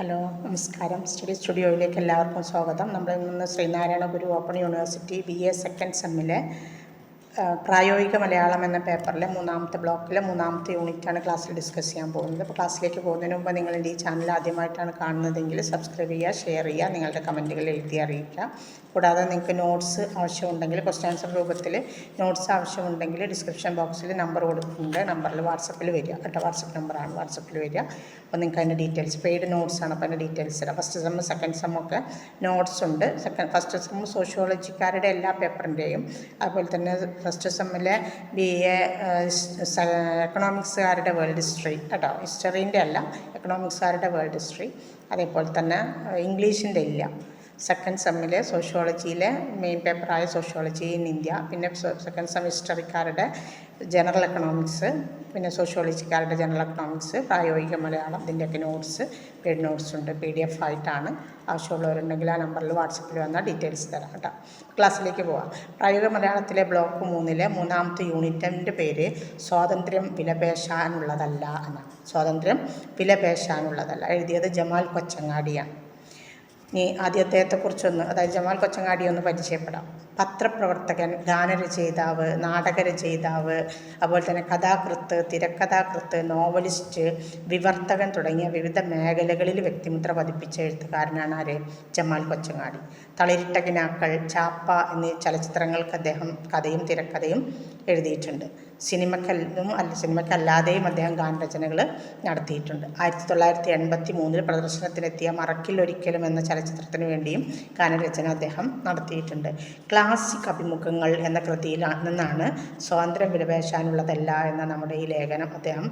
Hello നമസ്കാരം. Study സ്റ്റുഡിയോയിലേക്ക് എല്ലാവർക്കും സ്വാഗതം. നമ്മൾ ഇന്ന് Sreenarayana Guru open university B A second സെമ്മിലെ പ്രായോഗിക മലയാളം എന്ന പേപ്പറിലെ മൂന്നാമത്തെ ബ്ലോക്കിലെ മൂന്നാമത്തെ യൂണിറ്റാണ് ക്ലാസ്സിൽ ഡിസ്കസ് ചെയ്യാൻ പോകുന്നത്. അപ്പോൾ ക്ലാസ്സിലേക്ക് പോകുന്നതിന് മുമ്പ് നിങ്ങൾ ഈ ചാനൽ ആദ്യമായിട്ടാണ് കാണുന്നതെങ്കിൽ സബ്സ്ക്രൈബ് ചെയ്യുക ഷെയർ ചെയ്യുക നിങ്ങളുടെ കമന്റുകൾ എഴുതി അറിയിക്കുക. കൂടാതെ നിങ്ങൾക്ക് നോട്ട്സ് ആവശ്യമുണ്ടെങ്കിൽ ക്വസ്റ്റ്യൻ ആൻസർ രൂപത്തിൽ നോട്ട്സ് ആവശ്യമുണ്ടെങ്കിൽ ഡിസ്ക്രിപ്ഷൻ ബോക്സിൽ നമ്പർ കൊടുക്കുന്നുണ്ട് നമ്പറിൽ വാട്സപ്പിൽ വരിക. കേട്ടോ വാട്സപ്പ് നമ്പറാണ് വാട്സപ്പിൽ വരിക. അപ്പോൾ നിങ്ങൾക്ക് അതിന്റെ ഡീറ്റെയിൽസ് പെയ്ഡ് നോട്ട്സ് ആണ് അപ്പോൾ അതിന്റെ ഡീറ്റെയിൽസ്. തരാം ഫസ്റ്റ് സെമ്മ് സെക്കൻഡ് സെമ്മൊക്കെ നോട്ട്സ് ഉണ്ട്. സെക്കൻഡ് ഫസ്റ്റ് സെമ്മ് സോഷ്യോളജിക്കാരുടെ എല്ലാ പേപ്പറിന്റെയും അതുപോലെ തന്നെ ഫസ്റ്റ് സെമ്മിലെ ബി എ എക്കണോമിക്സുകാരുടെ വേൾഡ് ഹിസ്റ്ററി കേട്ടോ. ഹിസ്റ്ററീന്റെ അല്ല എക്കണോമിക്സുകാരുടെ വേൾഡ് ഹിസ്റ്ററി അതേപോലെ തന്നെ ഇംഗ്ലീഷിന്റെ ഇല്ല. സെക്കൻഡ് സെമ്മിലെ സോഷ്യോളജിയിലെ മെയിൻ പേപ്പറായ സോഷ്യോളജി ഇൻ ഇന്ത്യ പിന്നെ സെക്കൻഡ് സെം ഹിസ്റ്ററിക്കാരുടെ ജനറൽ എക്കണോമിക്സ് പിന്നെ സോഷ്യോളജിക്കാരുടെ ജനറൽ എക്കണോമിക്സ് പ്രായോഗിക മലയാളം ഇതിന്റെയൊക്കെ നോട്ട്സ് പേഡ് നോട്ട്സ് ഉണ്ട് പി ഡി എഫ് ആയിട്ടാണ്. ആവശ്യമുള്ളവരുണ്ടെങ്കിൽ ആ നമ്പറിൽ വാട്സപ്പിൽ വന്നാൽ ഡീറ്റെയിൽസ് തരാം കേട്ടോ. ക്ലാസ്സിലേക്ക് പോവാം. പ്രായോഗിക മലയാളത്തിലെ ബ്ലോക്ക് മൂന്നിലെ മൂന്നാമത്തെ യൂണിറ്റിന്റെ പേര് സ്വാതന്ത്ര്യം വിലപേശാനുള്ളതല്ല എന്നാണ്. സ്വാതന്ത്ര്യം വിലപേശാനുള്ളതല്ല. എഴുതിയത് ജമാൽ കൊച്ചങ്ങാടിയാണ്. ഇനി ആദ്യത്തെക്കുറിച്ചൊന്ന് അതായത് ജമാൽ കൊച്ചങ്ങാടി ഒന്ന് പരിചയപ്പെടാം. പത്രപ്രവർത്തകൻ ഗാനരചയിതാവ് നാടകരചയിതാവ് അതുപോലെ തന്നെ കഥാകൃത്ത് തിരക്കഥാകൃത്ത് നോവലിസ്റ്റ് വിവർത്തകൻ തുടങ്ങിയ വിവിധ മേഖലകളിൽ വ്യക്തിമുദ്ര പതിപ്പിച്ച എഴുത്തുകാരനാണ് ആര്? ജമാൽ കൊച്ചങ്ങാടി. തളിരിട്ടകിനാക്കൾ ചാപ്പ എന്നീ ചലച്ചിത്രങ്ങൾക്ക് അദ്ദേഹം കഥയും തിരക്കഥയും എഴുതിയിട്ടുണ്ട്. സിനിമക്കല്ലും അല്ല സിനിമക്കല്ലാതെയും അദ്ദേഹം ഗാനരചനകൾ നടത്തിയിട്ടുണ്ട്. ആയിരത്തി തൊള്ളായിരത്തി എൺപത്തി മൂന്നിൽ പ്രദർശനത്തിനെത്തിയ മറക്കില്ലൊരിക്കലും എന്ന ചലച്ചിത്രത്തിന് വേണ്ടിയും ഗാനരചന അദ്ദേഹം നടത്തിയിട്ടുണ്ട്. ക്ലാസിക് അഭിമുഖങ്ങൾ എന്ന കൃതിയിൽ നിന്നാണ് സ്വാതന്ത്ര്യം വിലപേശാനുള്ളതല്ല എന്ന നമ്മുടെ ഈ ലേഖനം അദ്ദേഹം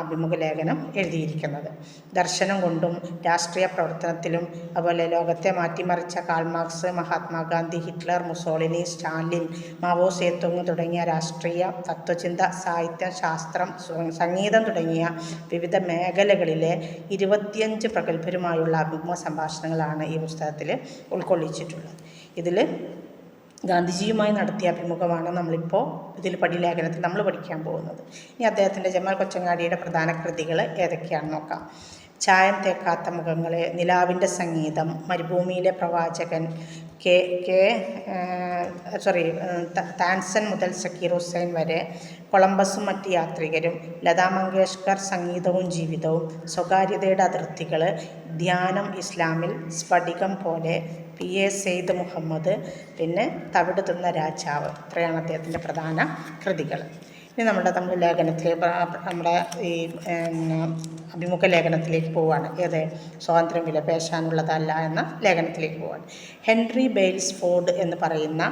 അഭിമുഖ ലേഖനം എഴുതിയിരിക്കുന്നത്. ദർശനം കൊണ്ടും രാഷ്ട്രീയ പ്രവർത്തനത്തിലും അതുപോലെ ലോകത്തെ മാറ്റിമറിച്ച Karl Marx Mahatma Gandhi Hitler Mussolini Stalin Mao Zedong തുടങ്ങിയ രാഷ്ട്രീയ തത്വചിന്ത സാഹിത്യം ശാസ്ത്രം സംഗീതം തുടങ്ങിയ വിവിധ മേഖലകളിലെ ഇരുപത്തിയഞ്ച് പ്രഗത്ഭരുമായുള്ള അഭിമുഖ സംഭാഷണങ്ങളാണ് ഈ പുസ്തകത്തിൽ ഉൾക്കൊള്ളിച്ചിട്ടുള്ളത്. ഇതിൽ ഗാന്ധിജിയുമായി നടത്തിയ അഭിമുഖമാണ് നമ്മളിപ്പോൾ ഇതിൽ പടിലേഖനത്തിൽ നമ്മൾ പഠിക്കാൻ പോകുന്നത്. ഇനി അദ്ദേഹത്തിന്റെ ജമാൽ കൊച്ചങ്ങാടിയുടെ പ്രധാന കൃതികൾ ഏതൊക്കെയാണെന്ന് നോക്കാം. ചായം തേക്കാത്ത മുഖങ്ങൾ നിലാവിന്റെ സംഗീതം മരുഭൂമിയിലെ പ്രവാചകൻ കെ കെ സോറി താൻസൻ മുതൽ സക്കീർ ഹുസൈൻ വരെ കൊളംബസും മറ്റ് യാത്രികരും ലതാ മങ്കേഷ്കർ സംഗീതവും ജീവിതവും സ്വകാര്യതയുടെ അതിർത്തികൾ ധ്യാനം ഇസ്ലാമിൽ സ്ഫടികം പോലെ പി എ സെയ്ദ് മുഹമ്മദ് പിന്നെ തവിട് തിന്ന രാജാവ് ഇത്രയാണ് അദ്ദേഹത്തിന്റെ പ്രധാന കൃതികൾ. ഇനി നമ്മുടെ നമ്മൾ ലേഖനത്തിലെ നമ്മുടെ ഈ അഭിമുഖ ലേഖനത്തിലേക്ക് പോവുകയാണ് ഏത്? സ്വാതന്ത്ര്യം വിലപേശാനുള്ളതല്ല എന്ന ലേഖനത്തിലേക്ക് പോവാണ്. ഹെൻറി ബെയിൽസ് ഫോർഡ് എന്ന് പറയുന്ന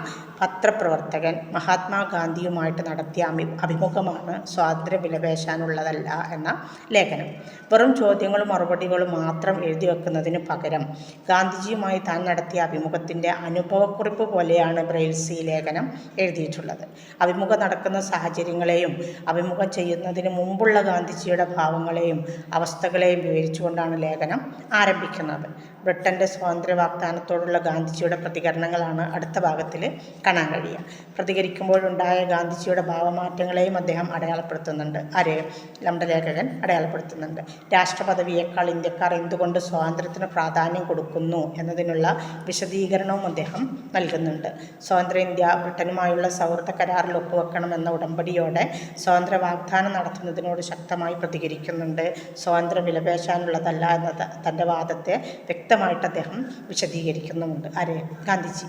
പത്രപ്രവർത്തകൻ മഹാത്മാഗാന്ധിയുമായിട്ട് നടത്തിയ അഭി അഭിമുഖമാണ് സ്വാതന്ത്ര്യം വിലപേശാനുള്ളതല്ല എന്ന ലേഖനം. വെറും ചോദ്യങ്ങളും മറുപടികളും മാത്രം എഴുതി വെക്കുന്നതിന് പകരം ഗാന്ധിജിയുമായി താൻ നടത്തിയ അഭിമുഖത്തിന്റെ അനുഭവക്കുറിപ്പ് പോലെയാണ് ബ്രെയിൽസ് ഈ ലേഖനം എഴുതിയിട്ടുള്ളത്. അഭിമുഖം നടക്കുന്ന സാഹചര്യങ്ങളെയും അഭിമുഖം ചെയ്യുന്നതിന് മുമ്പുള്ള ഗാന്ധിജിയുടെ ഭാവങ്ങളെയും അവസ്ഥകളെയും വിവരിച്ചുകൊണ്ടാണ് ലേഖനം ആരംഭിക്കുന്നത്. ബ്രിട്ടന്റെ സ്വാതന്ത്ര്യ വാഗ്ദാനത്തോടുള്ള ഗാന്ധിജിയുടെ പ്രതികരണങ്ങളാണ് അടുത്ത ഭാഗത്തിൽ കാണാൻ കഴിയുക. പ്രതികരിക്കുമ്പോഴുണ്ടായ ഗാന്ധിജിയുടെ ഭാവമാറ്റങ്ങളെയും അദ്ദേഹം അടയാളപ്പെടുത്തുന്നുണ്ട്. ആര്? നമ്മുടെ ലേഖകൻ അടയാളപ്പെടുത്തുന്നുണ്ട്. രാഷ്ട്രപദവിയേക്കാൾ ഇന്ത്യക്കാർ എന്തുകൊണ്ട് സ്വാതന്ത്ര്യത്തിന് പ്രാധാന്യം കൊടുക്കുന്നു എന്നതിനുള്ള വിശദീകരണവും അദ്ദേഹം നൽകുന്നുണ്ട്. സ്വതന്ത്ര ഇന്ത്യ ബ്രിട്ടനുമായുള്ള സൗഹൃദ കരാറിൽ ഒപ്പുവെക്കണമെന്ന ഉടമ്പടിയോടെ സ്വാതന്ത്ര്യ വാഗ്ദാനം നടത്തുന്നതിനോട് ശക്തമായി പ്രതികരിക്കുന്നുണ്ട് സ്വാതന്ത്ര്യം വിലപേശാനുള്ളതല്ല എന്ന തന്റെ വാദത്തെ വ്യക്തമായിട്ട് അദ്ദേഹം വിശദീകരിക്കുന്നുമുണ്ട്. ആരെ? ഗാന്ധിജി.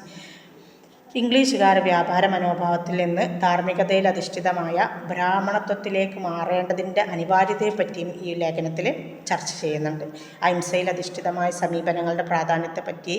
ഇംഗ്ലീഷുകാർ വ്യാപാര മനോഭാവത്തിൽ നിന്ന് ധാർമ്മികതയിൽ അധിഷ്ഠിതമായ ബ്രാഹ്മണത്വത്തിലേക്ക് മാറേണ്ടതിന്റെ അനിവാര്യതയെപ്പറ്റിയും ഈ ലേഖനത്തിൽ ചർച്ച ചെയ്യുന്നുണ്ട്. അഹിംസയിൽ അധിഷ്ഠിതമായ സമീപനങ്ങളുടെ പ്രാധാന്യത്തെപ്പറ്റി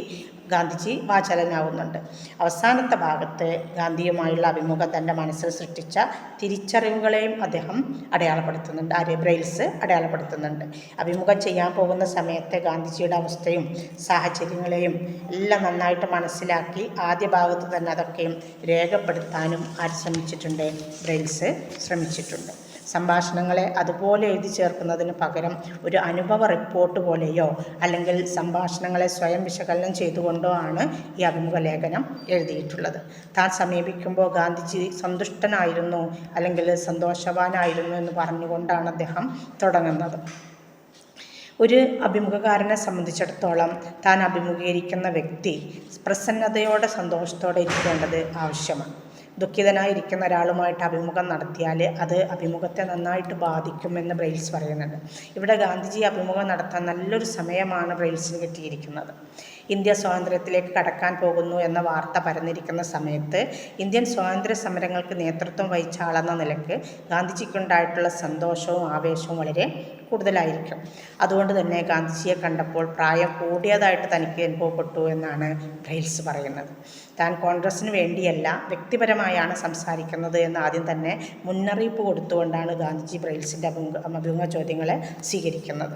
ഗാന്ധിജി വാചലനാവുന്നുണ്ട്. അവസാനത്തെ ഭാഗത്ത് ഗാന്ധിയുമായുള്ള അഭിമുഖം തന്റെ മനസ്സിൽ സൃഷ്ടിച്ച തിരിച്ചറിവുകളെയും അദ്ദേഹം അടയാളപ്പെടുത്തുന്നുണ്ട്. ആര്യ ബ്രെയിൽസ് അടയാളപ്പെടുത്തുന്നുണ്ട്. അഭിമുഖം ചെയ്യാൻ പോകുന്ന സമയത്തെ ഗാന്ധിജിയുടെ അവസ്ഥയും സാഹചര്യങ്ങളെയും എല്ലാം നന്നായിട്ട് മനസ്സിലാക്കി ആദ്യ ഭാഗത്ത് തന്നെ അതൊക്കെയും രേഖപ്പെടുത്താനും ആര് ശ്രമിച്ചിട്ടുണ്ട് ബ്രെയിൽസ് ശ്രമിച്ചിട്ടുണ്ട്. സംഭാഷണങ്ങളെ അതുപോലെ എഴുതി ചേർക്കുന്നതിന് പകരം ഒരു അനുഭവ റിപ്പോർട്ട് പോലെയോ അല്ലെങ്കിൽ സംഭാഷണങ്ങളെ സ്വയം വിശകലനം ചെയ്തുകൊണ്ടോ ആണ് ഈ അഭിമുഖ ലേഖനം എഴുതിയിട്ടുള്ളത്. താൻ സമീപിക്കുമ്പോൾ ഗാന്ധിജി സന്തുഷ്ടനായിരുന്നു അല്ലെങ്കിൽ സന്തോഷവാനായിരുന്നു എന്ന് പറഞ്ഞുകൊണ്ടാണ് അദ്ദേഹം തുടങ്ങുന്നത്. ഒരു അഭിമുഖകാരനെ സംബന്ധിച്ചിടത്തോളം താൻ അഭിമുഖീകരിക്കുന്ന വ്യക്തി പ്രസന്നതയോടെ സന്തോഷത്തോടെ ഇരിക്കേണ്ടത് ആവശ്യമാണ്. ദുഃഖിതനായിരിക്കുന്ന ഒരാളുമായിട്ട് അഭിമുഖം നടത്തിയാൽ അത് അഭിമുഖത്തെ നന്നായിട്ട് ബാധിക്കുമെന്ന് ബ്രെയിൽസ് പറയുന്നുണ്ട്. ഇവിടെ ഗാന്ധിജി അഭിമുഖം നടത്താൻ നല്ലൊരു സമയമാണ് ബ്രെയിൽസിന് കിട്ടിയിരിക്കുന്നത്. ഇന്ത്യ സ്വാതന്ത്ര്യത്തിലേക്ക് കടക്കാൻ പോകുന്നു എന്ന വാർത്ത പരന്നിരിക്കുന്ന സമയത്ത് ഇന്ത്യൻ സ്വാതന്ത്ര്യ സമരങ്ങൾക്ക് നേതൃത്വം വഹിച്ച ആളെന്ന നിലയ്ക്ക് ഗാന്ധിജിക്കുണ്ടായിട്ടുള്ള സന്തോഷവും ആവേശവും വളരെ കൂടുതലായിരിക്കും. അതുകൊണ്ട് തന്നെ ഗാന്ധിജിയെ കണ്ടപ്പോൾ പ്രായം കൂടിയതായിട്ട് തനിക്ക് അനുഭവപ്പെട്ടു എന്നാണ് ബ്രെയിൽസ് പറയുന്നത്. താൻ കോൺഗ്രസ്സിന് വേണ്ടിയല്ല വ്യക്തിപരമായാണ് സംസാരിക്കുന്നത് എന്ന് ആദ്യം തന്നെ മുന്നറിയിപ്പ് കൊടുത്തുകൊണ്ടാണ് ഗാന്ധിജി ബ്രെയിൽസിന്റെ അഭിമുഖ അഭിമുഖ ചോദ്യങ്ങളെ സ്വീകരിക്കുന്നത്.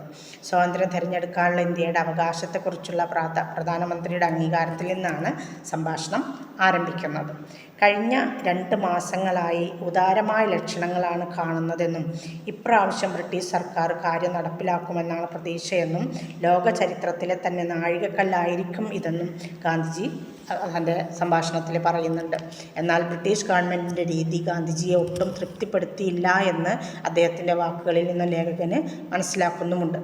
സ്വാതന്ത്ര്യം തിരഞ്ഞെടുക്കാനുള്ള ഇന്ത്യയുടെ അവകാശത്തെക്കുറിച്ചുള്ള പ്രാധ പ്രധാനമന്ത്രിയുടെ അംഗീകാരത്തിൽ നിന്നാണ് സംഭാഷണം ആരംഭിക്കുന്നത്. കഴിഞ്ഞ രണ്ട് മാസങ്ങളായി ഉദാരമായ ലക്ഷണങ്ങളാണ് കാണുന്നതെന്നും ഇപ്രാവശ്യം ബ്രിട്ടീഷ് സർക്കാർ കാര്യം നടപ്പിലാക്കുമെന്നാണ് പ്രതീക്ഷയെന്നും ലോക ചരിത്രത്തിലെ തന്നെ നാഴികക്കല്ലായിരിക്കും ഇതെന്നും ഗാന്ധിജി തന്റെ സംഭാഷണത്തിൽ പറയുന്നുണ്ട്. എന്നാൽ ബ്രിട്ടീഷ് ഗവൺമെന്റിന്റെ രീതി ഗാന്ധിജിയെ ഒട്ടും തൃപ്തിപ്പെടുത്തിയില്ല എന്ന് അദ്ദേഹത്തിന്റെ വാക്കുകളിൽ നിന്ന് ലേഖകന് മനസ്സിലാക്കുന്നുമുണ്ട്.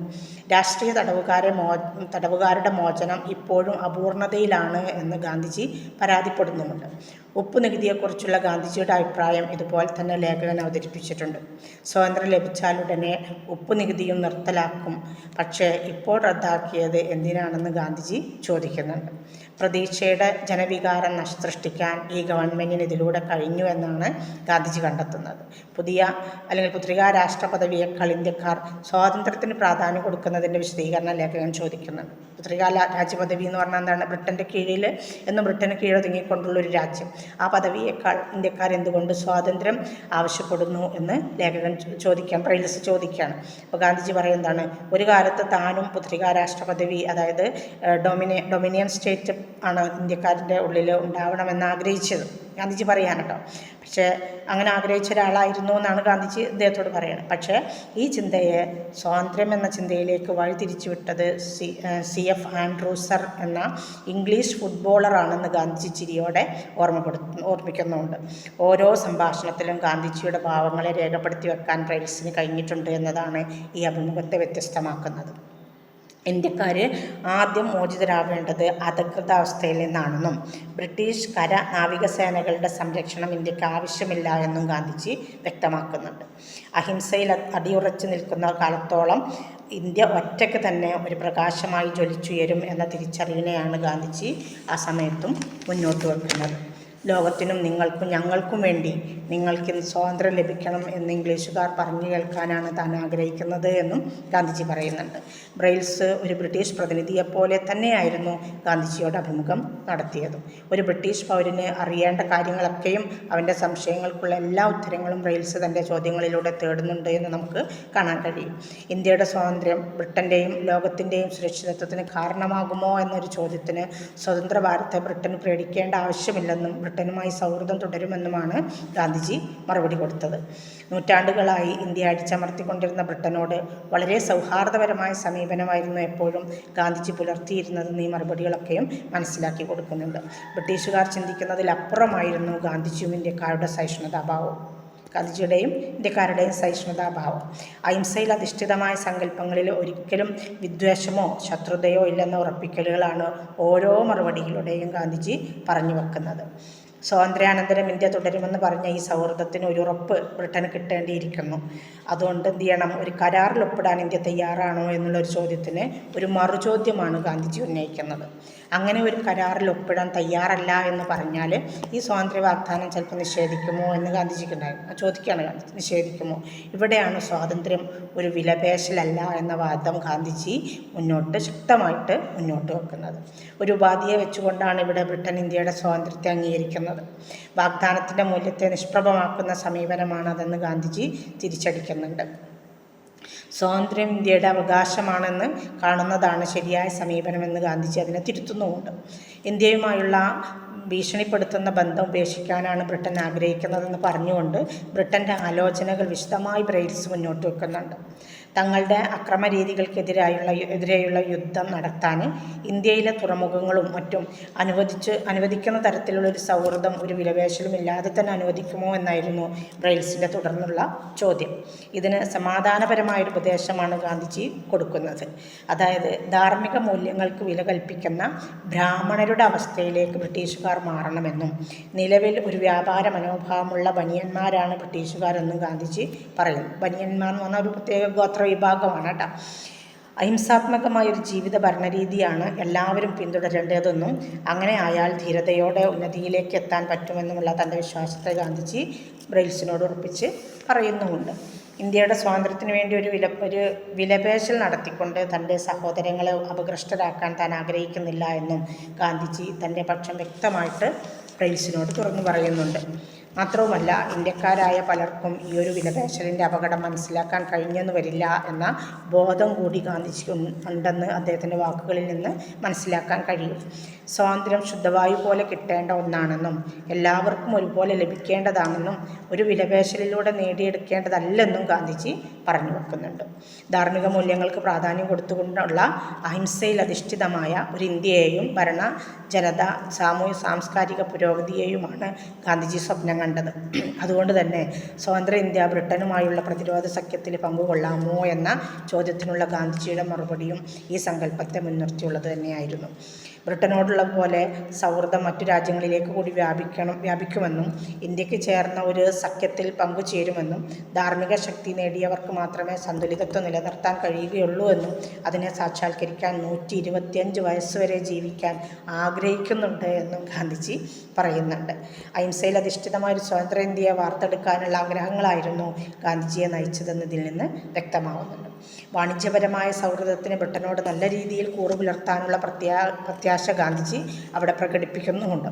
രാഷ്ട്രീയ തടവുകാരെ മോ തടവുകാരുടെ മോചനം ഇപ്പോഴും അപൂർണതയിലാണ് എന്ന് ഗാന്ധിജി പരാതിപ്പെടുന്നുമുണ്ട്. ഉപ്പ് നികുതിയെക്കുറിച്ചുള്ള ഗാന്ധിജിയുടെ അഭിപ്രായം ഇതുപോലെ തന്നെ ലേഖകൻ അവതരിപ്പിച്ചിട്ടുണ്ട്. സ്വാതന്ത്ര്യം ലഭിച്ചാലുടനെ ഉപ്പ് നികുതിയും നിർത്തലാക്കും. പക്ഷേ ഇപ്പോൾ റദ്ദാക്കിയത് എന്തിനാണെന്ന് ഗാന്ധിജി ചോദിക്കുന്നുണ്ട്. പ്രതീക്ഷയുടെ ജനവികാരം സൃഷ്ടിക്കാൻ ഈ ഗവൺമെന്റിന് ഇതിലൂടെ കഴിഞ്ഞു എന്നാണ് ഗാന്ധിജി കണ്ടെത്തുന്നത്. പുതിയ അല്ലെങ്കിൽ പുത്രികാ രാഷ്ട്ര പദവിയേക്കാൾ ഇന്ത്യക്കാർ സ്വാതന്ത്ര്യത്തിന് പ്രാധാന്യം കൊടുക്കുന്നതിന്റെ വിശദീകരണം ലേഖകൻ ചോദിക്കുന്നുണ്ട്. പുത്രികാ രാജ്യപദവി എന്ന് പറഞ്ഞാൽ എന്താണ്? ബ്രിട്ടന്റെ കീഴിൽ എന്നും ബ്രിട്ടന് കീഴൊതുങ്ങിക്കൊണ്ടുള്ള ഒരു രാജ്യം. ആ പദവിയേക്കാൾ ഇന്ത്യക്കാർ എന്തുകൊണ്ട് സ്വാതന്ത്ര്യം ആവശ്യപ്പെടുന്നു എന്ന് ലേഖകൻ ചോദിക്കാൻ പ്രൈലസ് ചോദിക്കുകയാണ്. അപ്പോൾ ഗാന്ധിജി പറയുന്നതാണ് ഒരു കാലത്ത് താനും പുത്രികാ രാഷ്ട്ര പദവി അതായത് ഡൊമിനിയ ഡൊമിനിയൻ സ്റ്റേറ്റ് ആണ് ഇന്ത്യക്കാരുടെ ഉള്ളിൽ ഉണ്ടാവണമെന്ന് ആഗ്രഹിച്ചത്. ഗാന്ധിജി പറയാൻ കേട്ടോ പക്ഷേ അങ്ങനെ ആഗ്രഹിച്ച ഒരാളായിരുന്നു എന്നാണ് ഗാന്ധിജി അദ്ദേഹത്തോട് പറയുന്നത് പക്ഷേ ഈ ചിന്തയെ സ്വാതന്ത്ര്യം എന്ന ചിന്തയിലേക്ക് വഴിതിരിച്ചു വിട്ടത് സി സി എഫ് ആൻഡ്രൂസർ എന്ന ഇംഗ്ലീഷ് ഫുട്ബോളറാണെന്ന് ഗാന്ധിജി ചിരിയോടെ ഓർമ്മപ്പെടുത്തു ഓർമ്മിക്കുന്നുണ്ട്. ഓരോ സംഭാഷണത്തിലും ഗാന്ധിജിയുടെ ഭാവങ്ങളെ രേഖപ്പെടുത്തി വെക്കാൻ പ്രൈൽസിന് കഴിഞ്ഞിട്ടുണ്ട് എന്നതാണ് ഈ അഭിമുഖത്തെ വ്യത്യസ്തമാക്കുന്നത്. ഇന്ത്യക്കാർ ആദ്യം മോചിതരാവേണ്ടത് അധികൃതാവസ്ഥയിൽ നിന്നാണെന്നും ബ്രിട്ടീഷ് കര നാവികസേനകളുടെ സംരക്ഷണം ഇന്ത്യയ്ക്ക് ആവശ്യമില്ല എന്നും ഗാന്ധിജി വ്യക്തമാക്കുന്നുണ്ട്. അഹിംസയിൽ അടിയുറച്ചു നിൽക്കുന്ന കാലത്തോളം ഇന്ത്യ ഒറ്റയ്ക്ക് തന്നെ ഒരു പ്രകാശമായി ജ്വലിച്ചുയരും എന്ന തിരിച്ചറിവിനെയാണ് ഗാന്ധിജി ആ സമയത്തും മുന്നോട്ട് വെക്കുന്നത്. ലോകത്തിനും നിങ്ങൾക്കും ഞങ്ങൾക്കും വേണ്ടി നിങ്ങൾക്ക് സ്വാതന്ത്ര്യം ലഭിക്കണം എന്ന് ഇംഗ്ലീഷുകാർ പറഞ്ഞു കേൾക്കാനാണ് താൻ ആഗ്രഹിക്കുന്നത് എന്നും ഗാന്ധിജി പറയുന്നുണ്ട്. ബ്രെയിൽസ് ഒരു ബ്രിട്ടീഷ് പ്രതിനിധിയെപ്പോലെ തന്നെയായിരുന്നു ഗാന്ധിജിയോട് അഭിമുഖം നടത്തിയത്. ഒരു ബ്രിട്ടീഷ് പൗരന് അറിയേണ്ട കാര്യങ്ങളൊക്കെയും അവന്റെ സംശയങ്ങൾക്കുള്ള എല്ലാ ഉത്തരങ്ങളും ബ്രെയിൽസ് തന്റെ ചോദ്യങ്ങളിലൂടെ തേടുന്നുണ്ട് എന്ന് നമുക്ക് കാണാൻ കഴിയും. ഇന്ത്യയുടെ സ്വാതന്ത്ര്യം ബ്രിട്ടന്റെയും ലോകത്തിന്റെയും സുരക്ഷിതത്വത്തിന് കാരണമാകുമോ എന്നൊരു ചോദ്യത്തിന് സ്വതന്ത്ര ഭാരത്തെ ബ്രിട്ടൻ പേടിക്കേണ്ട ആവശ്യമില്ലെന്നും ബ്രിട്ടനുമായി സൗഹൃദം തുടരുമെന്നുമാണ് ഗാന്ധിജി മറുപടി കൊടുത്തത്. നൂറ്റാണ്ടുകളായി ഇന്ത്യ അടിച്ചമർത്തിക്കൊണ്ടിരുന്ന ബ്രിട്ടനോട് വളരെ സൗഹാർദ്ദപരമായ സമീപനമായിരുന്നു എപ്പോഴും ഗാന്ധിജി പുലർത്തിയിരുന്നതെന്ന് ഈ മറുപടികളൊക്കെയും മനസ്സിലാക്കി കൊടുക്കുന്നുണ്ട്. ബ്രിട്ടീഷുകാർ ചിന്തിക്കുന്നതിലപ്പുറമായിരുന്നു ഗാന്ധിജിയും ഇന്ത്യക്കാരുടെ സഹിഷ്ണുതാഭാവം. ഗാന്ധിജിയുടെയും ഇന്ത്യക്കാരുടെയും സഹിഷ്ണുതാഭാവം. അഹിംസയിൽ അധിഷ്ഠിതമായ സങ്കല്പങ്ങളിൽ ഒരിക്കലും വിദ്വേഷമോ ശത്രുതയോ ഇല്ലെന്ന ഉറപ്പിക്കലുകളാണ് ഓരോ മറുപടികളുടെയും ഗാന്ധിജി പറഞ്ഞു വെക്കുന്നത്. സ്വാതന്ത്ര്യാനന്തരം ഇന്ത്യ തുടരുമെന്ന് പറഞ്ഞ ഈ സൗഹൃദത്തിന് ഒരു ഉറപ്പ് ബ്രിട്ടന് കിട്ടേണ്ടിയിരിക്കുന്നു. അതുകൊണ്ട് എന്ത് ചെയ്യണം? ഒരു കരാറിൽ ഒപ്പിടാൻ ഇന്ത്യ തയ്യാറാണോ എന്നുള്ളൊരു ചോദ്യത്തിന് ഒരു മറുചോദ്യമാണ് ഗാന്ധിജി ഉന്നയിക്കുന്നത്. അങ്ങനെ ഒരു കരാറിൽ ഒപ്പിടാൻ തയ്യാറല്ല എന്ന് പറഞ്ഞാൽ ഈ സ്വാതന്ത്ര്യ വാഗ്ദാനം ചിലപ്പോൾ നിഷേധിക്കുമോ എന്ന് ഗാന്ധിജിക്കുണ്ടായിരുന്നു ചോദിക്കുകയാണ് ഗാന്ധിജി നിഷേധിക്കുമോ? ഇവിടെയാണ് സ്വാതന്ത്ര്യം ഒരു വിലപേശലല്ല എന്ന വാദം ഗാന്ധിജി മുന്നോട്ട് ശക്തമായിട്ട് മുന്നോട്ട് വെക്കുന്നത്. ഒരു ഉപാധിയെ വെച്ചുകൊണ്ടാണ് ഇവിടെ ബ്രിട്ടൻ ഇന്ത്യയുടെ സ്വാതന്ത്ര്യത്തെ അംഗീകരിക്കുന്നത്. വാഗ്ദാനത്തിന്റെ മൂല്യത്തെ നിഷ്പ്രഭമാക്കുന്ന സമീപനമാണതെന്ന് ഗാന്ധിജി തിരിച്ചടിക്കുന്നുണ്ട്. സ്വാതന്ത്ര്യം ഇന്ത്യയുടെ അവകാശമാണെന്ന് കാണുന്നതാണ് ശരിയായ സമീപനമെന്ന് ഗാന്ധിജി അതിനെ തിരുത്തുന്നുമുണ്ട്. ഇന്ത്യയുമായുള്ള ഭീഷണിപ്പെടുത്തുന്ന ബന്ധം ഉപേക്ഷിക്കാനാണ് ബ്രിട്ടൻ ആഗ്രഹിക്കുന്നതെന്ന് പറഞ്ഞുകൊണ്ട് ബ്രിട്ടന്റെ ആലോചനകൾ വിശദമായി ബ്രെയിൽസ് മുന്നോട്ട് വെക്കുന്നുണ്ട്. തങ്ങളുടെ അക്രമ രീതികൾക്കെതിരായുള്ള എതിരെയുള്ള യുദ്ധം നടത്താൻ ഇന്ത്യയിലെ തുറമുഖങ്ങളും മറ്റും അനുവദിച്ച് അനുവദിക്കുന്ന തരത്തിലുള്ള ഒരു സൗഹൃദം ഒരു വിലവേശലും ഇല്ലാതെ തന്നെ അനുവദിക്കുമോ എന്നായിരുന്നു ബ്രെയിൽസിന്റെ തുടർന്നുള്ള ചോദ്യം. ഇതിന് സമാധാനപരമായ ഒരു ഉപദേശമാണ് ഗാന്ധിജി കൊടുക്കുന്നത്. അതായത് ധാർമ്മിക മൂല്യങ്ങൾക്ക് വില കൽപ്പിക്കുന്ന ബ്രാഹ്മണരുടെ അവസ്ഥയിലേക്ക് ബ്രിട്ടീഷുകാർ മാറണമെന്നും നിലവിൽ ഒരു വ്യാപാര മനോഭാവമുള്ള ബനിയന്മാരാണ് ബ്രിട്ടീഷുകാരെന്നും ഗാന്ധിജി പറയുന്നു. ബനിയന്മാർ എന്ന് പറഞ്ഞാൽ ഒരു പ്രത്യേക ഗോത്ര വിഭാഗമാണ് കേട്ടോ അഹിംസാത്മകമായ ഒരു ജീവിത ഭരണരീതിയാണ് എല്ലാവരും പിന്തുടരേണ്ടതെന്നും അങ്ങനെ ആയാൽ ധീരതയോടെ ഉന്നതിയിലേക്ക് എത്താൻ പറ്റുമെന്നുമുള്ള തന്റെ വിശ്വാസത്തെ ഗാന്ധിജി ബ്രെയിൽസിനോട് ഉറപ്പിച്ച് പറയുന്നുമുണ്ട്. ഇന്ത്യയുടെ സ്വാതന്ത്ര്യത്തിന് വേണ്ടി ഒരു വില ഒരു വിലപേശൽ നടത്തിക്കൊണ്ട് തന്റെ സഹോദരങ്ങളെ അപകൃഷ്ടരാക്കാൻ താൻ ആഗ്രഹിക്കുന്നില്ല എന്നും ഗാന്ധിജി തന്റെ പക്ഷം വ്യക്തമായിട്ട് ബ്രെയിൽസിനോട് തുറന്നു പറയുന്നുണ്ട്. മാത്രവുമല്ല ഇന്ത്യക്കാരായ പലർക്കും ഈ ഒരു വിലപേശലിന്റെ അപകടം മനസ്സിലാക്കാൻ കഴിഞ്ഞെന്ന് വരില്ല എന്ന ബോധം കൂടി ഗാന്ധിജിക്ക് ഉണ്ടെന്ന് അദ്ദേഹത്തിന്റെ വാക്കുകളിൽ നിന്ന് മനസ്സിലാക്കാൻ കഴിയും. സ്വാതന്ത്ര്യം ശുദ്ധവായു പോലെ കിട്ടേണ്ട ഒന്നാണെന്നും എല്ലാവർക്കും ഒരുപോലെ ലഭിക്കേണ്ടതാണെന്നും ഒരു വിലപേശലിലൂടെ നേടിയെടുക്കേണ്ടതല്ലെന്നും ഗാന്ധിജി പറഞ്ഞു വെക്കുന്നുണ്ട്. ധാർമ്മിക മൂല്യങ്ങൾക്ക് പ്രാധാന്യം കൊടുത്തുകൊണ്ടുള്ള അഹിംസയിൽ അധിഷ്ഠിതമായ ഒരു ഇന്ത്യയെയും ഭരണ ജനത സാമൂഹ്യ സാംസ്കാരിക പുരോഗതിയെയുമാണ് ഗാന്ധിജി സ്വപ്നം കണ്ടത്. അതുകൊണ്ട് തന്നെ സ്വതന്ത്ര ഇന്ത്യ ബ്രിട്ടനുമായുള്ള പ്രതിരോധ സഖ്യത്തിൽ പങ്കുകൊള്ളാമോ എന്ന ചോദ്യത്തിനുള്ള ഗാന്ധിജിയുടെ മറുപടിയും ഈ സങ്കല്പത്തെ മുൻനിർത്തിയുള്ളത് തന്നെയായിരുന്നു. ബ്രിട്ടനോടുള്ള പോലെ സൗഹൃദം മറ്റു രാജ്യങ്ങളിലേക്ക് കൂടി വ്യാപിക്കണം വ്യാപിക്കുമെന്നും ഇന്ത്യയ്ക്ക് ചേർന്ന ഒരു സഖ്യത്തിൽ പങ്കുചേരുമെന്നും ധാർമ്മിക ശക്തി നേടിയവർക്ക് മാത്രമേ സന്തുലിതത്വം നിലനിർത്താൻ കഴിയുകയുള്ളൂ എന്നും അതിനെ സാക്ഷാത്കരിക്കാൻ നൂറ്റി ഇരുപത്തിയഞ്ച് വയസ്സ് വരെ ജീവിക്കാൻ ആഗ്രഹിക്കുന്നുണ്ട് എന്നും ഗാന്ധിജി പറയുന്നുണ്ട്. അഹിംസയിൽ അധിഷ്ഠിതമായ ഒരു സ്വതന്ത്ര ഇന്ത്യയെ വാർത്തെടുക്കാനുള്ള ആഗ്രഹങ്ങളായിരുന്നു ഗാന്ധിജിയെ നയിച്ചതെന്ന് ഇതിൽ നിന്ന് വ്യക്തമാവുന്നുണ്ട്. വാണിജ്യപരമായ സൗഹൃദത്തിന് ബ്രിട്ടനോട് നല്ല രീതിയിൽ കൂറു പുലർത്താനുള്ള പ്രത്യാ പ്രത്യാശ ഗാന്ധിജി അവിടെ പ്രകടിപ്പിക്കുന്നുമുണ്ട്.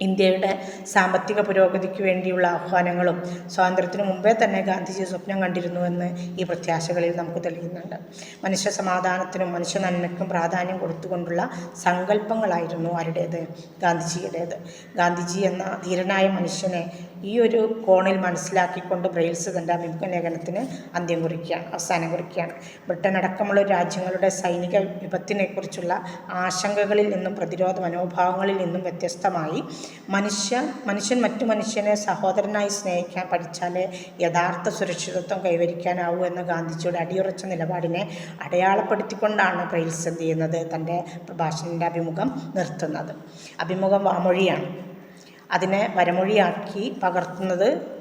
ഇന്ത്യയുടെ സാമ്പത്തിക പുരോഗതിക്ക് വേണ്ടിയുള്ള ആഹ്വാനങ്ങളും സ്വാതന്ത്ര്യത്തിന് മുമ്പേ തന്നെ ഗാന്ധിജി സ്വപ്നം കണ്ടിരുന്നുവെന്ന് ഈ പ്രത്യാശകളിൽ നമുക്ക് തെളിയുന്നുണ്ട്. മനുഷ്യ സമാധാനത്തിനും മനുഷ്യ നന്മയ്ക്കും പ്രാധാന്യം കൊടുത്തുകൊണ്ടുള്ള സങ്കല്പങ്ങളായിരുന്നു ആരുടേത്? ഗാന്ധിജിയുടേത്. ഗാന്ധിജി എന്ന ധീരനായ മനുഷ്യനെ ഈ ഒരു കോണിൽ മനസ്സിലാക്കിക്കൊണ്ട് ബ്രെയിൽസ് തന്റെ അഭിമുഖ ലേഖനത്തിന് അന്ത്യം കുറിക്കുകയാണ് അവസാനം കുറിക്കുകയാണ്. ബ്രിട്ടൻ അടക്കമുള്ള രാജ്യങ്ങളുടെ സൈനിക വിപത്തിനെക്കുറിച്ചുള്ള ആശങ്കകളിൽ നിന്നും പ്രതിരോധ മനോഭാവങ്ങളിൽ നിന്നും വ്യത്യസ്തമായി മനുഷ്യ മനുഷ്യൻ മറ്റു മനുഷ്യനെ സഹോദരനായി സ്നേഹിക്കാൻ പഠിച്ചാലേ യഥാർത്ഥ സുരക്ഷിതത്വം കൈവരിക്കാനാവൂ എന്ന ഗാന്ധിജിയുടെ അടിയുറച്ച നിലപാടിനെ അടയാളപ്പെടുത്തിക്കൊണ്ടാണ് ബ്രെയിൽസ് എന്ത് ചെയ്യുന്നത്? തന്റെ പ്രഭാഷണന്റെ അഭിമുഖം നിർത്തുന്നത്. അഭിമുഖം വാമൊഴിയാണ്. അതിനെ വരമൊഴിയാക്കി പകർത്തുന്നത്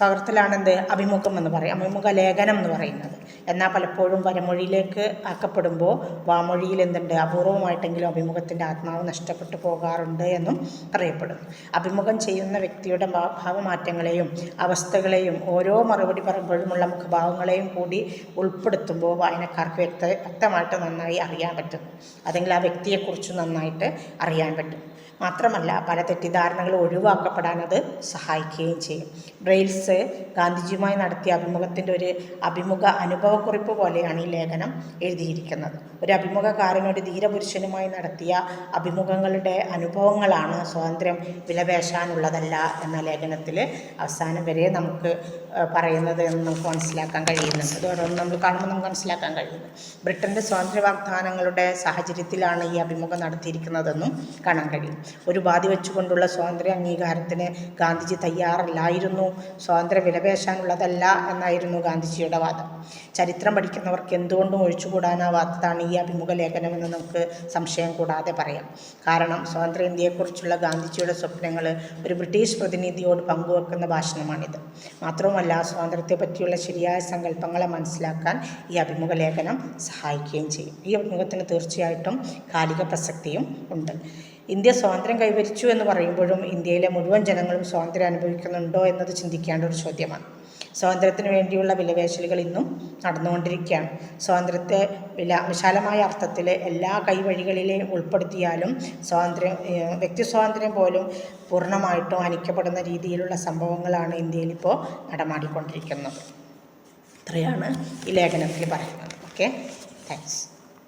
പകർത്തലാണ് എന്ത് അഭിമുഖം എന്ന് പറയും. അഭിമുഖ ലേഖനം എന്ന് പറയുന്നത്. എന്നാൽ പലപ്പോഴും വരമൊഴിയിലേക്ക് ആക്കപ്പെടുമ്പോൾ വാമൊഴിയിൽ എന്തുണ്ട്? അപൂർവമായിട്ടെങ്കിലും അഭിമുഖത്തിന്റെ ആത്മാവ് നഷ്ടപ്പെട്ടു പോകാറുണ്ട് എന്നും പറയപ്പെടുന്നു. അഭിമുഖം ചെയ്യുന്ന വ്യക്തിയുടെ ഭാവമാറ്റങ്ങളെയും അവസ്ഥകളെയും ഓരോ മറുപടി പറയുമ്പോഴുമുള്ള മുഖഭാവങ്ങളെയും കൂടി ഉൾപ്പെടുത്തുമ്പോൾ വായനക്കാർക്ക് വ്യക്ത വ്യക്തമായിട്ട് നന്നായി അറിയാൻ പറ്റും അതെങ്കിൽ ആ വ്യക്തിയെക്കുറിച്ച് നന്നായിട്ട് അറിയാൻ പറ്റും. മാത്രമല്ല പല തെറ്റിദ്ധാരണകൾ ഒഴിവാക്കപ്പെടാൻ അത് സഹായിക്കുകയും ചെയ്യും. ബ്രെയിൽസ് ഗാന്ധിജിയുമായി നടത്തിയ അഭിമുഖത്തിന്റെ ഒരു അഭിമുഖ അനുഭവക്കുറിപ്പ് പോലെയാണ് ഈ ലേഖനം എഴുതിയിരിക്കുന്നത്. ഒരു അഭിമുഖകാരനോട് ധീരപുരുഷനുമായി നടത്തിയ അഭിമുഖങ്ങളുടെ അനുഭവങ്ങളാണ് സ്വാതന്ത്ര്യം വിലപേശാനുള്ളതല്ല എന്ന ലേഖനത്തിൽ അവസാനം വരെ നമുക്ക് പറയുന്നത് എന്ന് നമുക്ക് മനസ്സിലാക്കാൻ കഴിയുന്നുണ്ട്. അതോടൊപ്പം നമ്മൾ കാണുമ്പോൾ നമുക്ക് മനസ്സിലാക്കാൻ കഴിയുന്നു. ബ്രിട്ടന്റെ സ്വാതന്ത്ര്യ വാഗ്ദാനങ്ങളുടെ സാഹചര്യത്തിലാണ് ഈ അഭിമുഖം നടത്തിയിരിക്കുന്നതെന്നും കാണാൻ കഴിയും. ഒരു ബാധി വെച്ചുകൊണ്ടുള്ള സ്വാതന്ത്ര്യ അംഗീകാരത്തിന് ഗാന്ധിജി തയ്യാറല്ലായിരുന്നു. സ്വാതന്ത്ര്യം വിലപേശാനുള്ളതല്ല എന്നായിരുന്നു ഗാന്ധിജിയുടെ വാദം. ചരിത്രം പഠിക്കുന്നവർക്ക് എന്തുകൊണ്ടും ഒഴിച്ചുകൂടാനാവാത്തതാണ് ഈ അഭിമുഖ ലേഖനമെന്ന് നമുക്ക് സംശയം കൂടാതെ പറയാം. കാരണം സ്വാതന്ത്ര്യ ഇന്ത്യയെക്കുറിച്ചുള്ള ഗാന്ധിജിയുടെ സ്വപ്നങ്ങൾ ഒരു ബ്രിട്ടീഷ് പ്രതിനിധിയോട് പങ്കുവെക്കുന്ന ഭാഷണമാണിത്. മാത്രവുമല്ല സ്വാതന്ത്ര്യത്തെ പറ്റിയുള്ള ശരിയായ സങ്കല്പങ്ങളെ മനസ്സിലാക്കാൻ ഈ അഭിമുഖ ലേഖനം സഹായിക്കുകയും ചെയ്യും. ഈ അഭിമുഖത്തിന് തീർച്ചയായിട്ടും കാലിക പ്രസക്തിയും ഉണ്ട്. ഇന്ത്യ സ്വാതന്ത്ര്യം കൈവരിച്ചു എന്ന് പറയുമ്പോഴും ഇന്ത്യയിലെ മുഴുവൻ ജനങ്ങളും സ്വാതന്ത്ര്യം അനുഭവിക്കുന്നുണ്ടോ എന്നത് ചിന്തിക്കേണ്ട ഒരു ചോദ്യമാണ്. സ്വാതന്ത്ര്യത്തിന് വേണ്ടിയുള്ള വിലവേശലുകൾ ഇന്നും നടന്നുകൊണ്ടിരിക്കുകയാണ്. സ്വാതന്ത്ര്യത്തെ വില വിശാലമായ അർത്ഥത്തിൽ എല്ലാ കൈവഴികളിലെയും ഉൾപ്പെടുത്തിയാലും സ്വാതന്ത്ര്യം വ്യക്തി സ്വാതന്ത്ര്യം പോലും പൂർണമായിട്ടും ഹനിക്കപ്പെടുന്ന രീതിയിലുള്ള സംഭവങ്ങളാണ് ഇന്ത്യയിൽ ഇപ്പോൾ നടമാടിക്കൊണ്ടിരിക്കുന്നത്. ഇത്രയാണ് ഈ ലേഖനത്തിൽ പറയുന്നത്. ഓക്കെ? താങ്ക്സ്